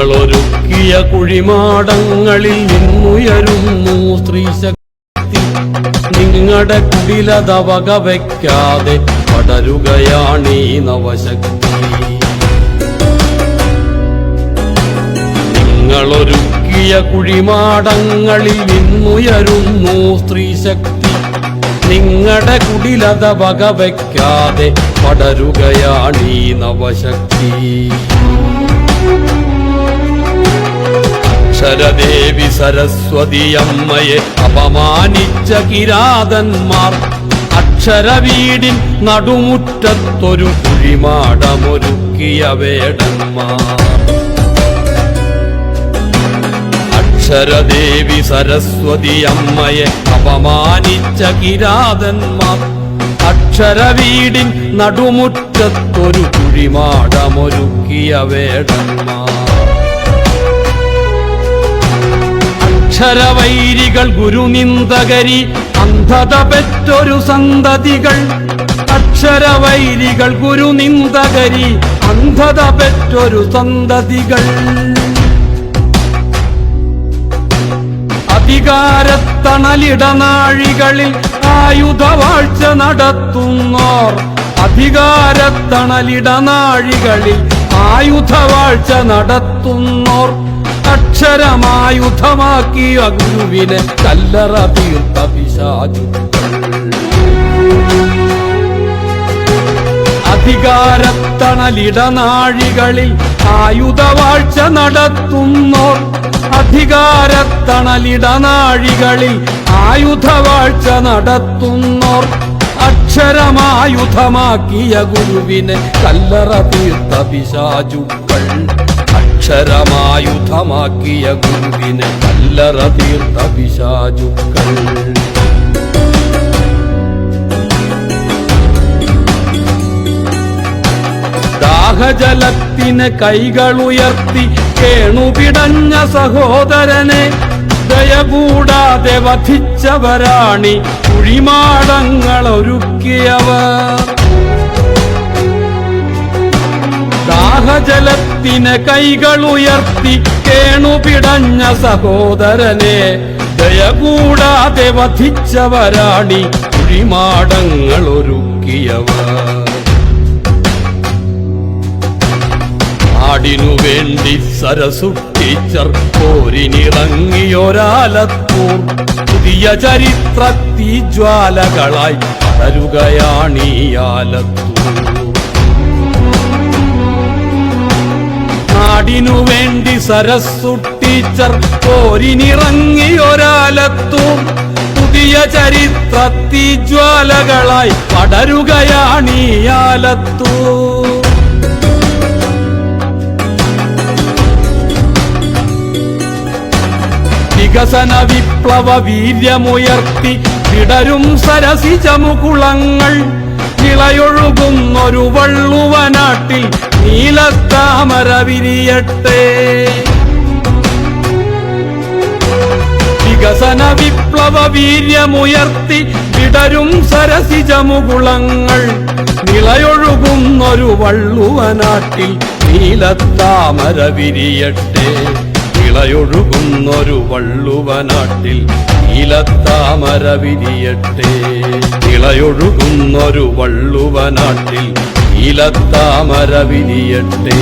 നിങ്ങളൊരുക്കിയ കുഴിമാടങ്ങളിൽ നിന്നുയരുന്നു സ്ത്രീശക്തി. നിങ്ങളുടെ കുടിലത വകവയ്ക്കാതെ പടരുകയാണീ നവശക്തി. നിങ്ങളൊരുക്കിയ കുഴിമാടങ്ങളിൽ നിന്നുയരുന്നു സ്ത്രീശക്തി. നിങ്ങളുടെ കുടിലത വകവയ്ക്കാതെ പടരുകയാണീ നവശക്തി. അക്ഷരദേവി സരസ്വതിയമ്മയെ അപമാനിച്ച കിരാതന്മാർ. അക്ഷരവീടിൻ നടുമുറ്റത്തൊരു കുഴിമാടമൊരുക്കിയ വേടന്മാർ. അക്ഷരദേവി സരസ്വതി അമ്മയെ അപമാനിച്ച കിരാതന്മാർ. അക്ഷരവീടിൻ നടുമുറ്റത്തൊരു കുഴിമാടമൊരുക്കിയ വേടന്മാർ. അക്ഷരവൈരികൾ ഗുരുനിന്ദകരി അന്ധത പെറ്റൊരു സന്തതികൾ. അക്ഷരവൈരികൾ ഗുരുനിന്ദകരി അന്ധത പെറ്റൊരു സന്തതികൾ. അധികാരത്തണലിടനാഴികളിൽ ആയുധവാഴ്ച നടത്തുന്നോർ. അധികാരത്തണലിടനാഴികളിൽ ആയുധവാഴ്ച നടത്തുന്നോർ. അക്ഷരമായുധമാക്കിയ ഗുരുവിനെ കല്ലറ തീർത്ത പിശാചു. അധികാരത്തണലിടനാഴികളിൽ ആയുധവാഴ്ച നടത്തുന്നോർ അധികാരത്തണലിടനാഴികളിൽ ആയുധവാഴ്ച നടത്തുന്നോർ അക്ഷരമായുധമാക്കിയ ഗുരുവിനെ കല്ലറ തീർത്ത പിശാചുക്കൾ. അക്ഷരമായുധമാക്കിയ ഗുരുവിനെ കല്ലറ തീർത്ത പിശാചുക്കൾ ദാഹജലത്തിന് കൈകളുയർത്തി കേണുപിടഞ്ഞ സഹോദരനെ ദയകൂടാതെ വധിച്ചവരാണി. കുഴിമാടങ്ങൾ ഒരുക്കിയവർ. ദാഹജലത്തിന് കൈകളുയർത്തി കേണുപിടഞ്ഞ സഹോദരനെ ദയ കൂടാതെ വധിച്ചവരാണി. കുഴിമാടങ്ങൾ ഒരുക്കിയവർ. നാടിനു വേണ്ടി സരസു ടീച്ചർ പോരിനിറങ്ങിയൊരാലത്തൂർ പുതിയ ചരിത്ര തീജ്വാലകളായി പടരുകയാണീ നാടിനു വേണ്ടി സരസ്സു ടീച്ചർ പോരിനിറങ്ങിയൊരാലത്തൂർ പുതിയ ചരിത്ര തീജ്വാലകളായി പടരുകയാണീയാലത്തു. വികസന വിപ്ലവ വീര്യമുയർത്തി വിടരും സരസിജമുകുളങ്ങൾ. ഇളയൊഴുകുന്നൊരു വള്ളുവനാട്ടിൽ നീലത്താമര വിരിയട്ടെ വികസന വിപ്ലവ വീര്യമുയർത്തി വിടരും സരസിജമുകുളങ്ങൾ. നിളയൊഴുകുന്നൊരു വള്ളുവനാട്ടിൽ നീലത്താമര വിരിയട്ടെ ഇളയൊഴുകുന്നൊരു വള്ളുവനാട്ടിൽ ഇലത്താമര വിരിയട്ടെ. ഇളയൊഴുകുന്നൊരു വള്ളുവനാട്ടിൽ ഇലത്താമര വിരിയട്ടെ.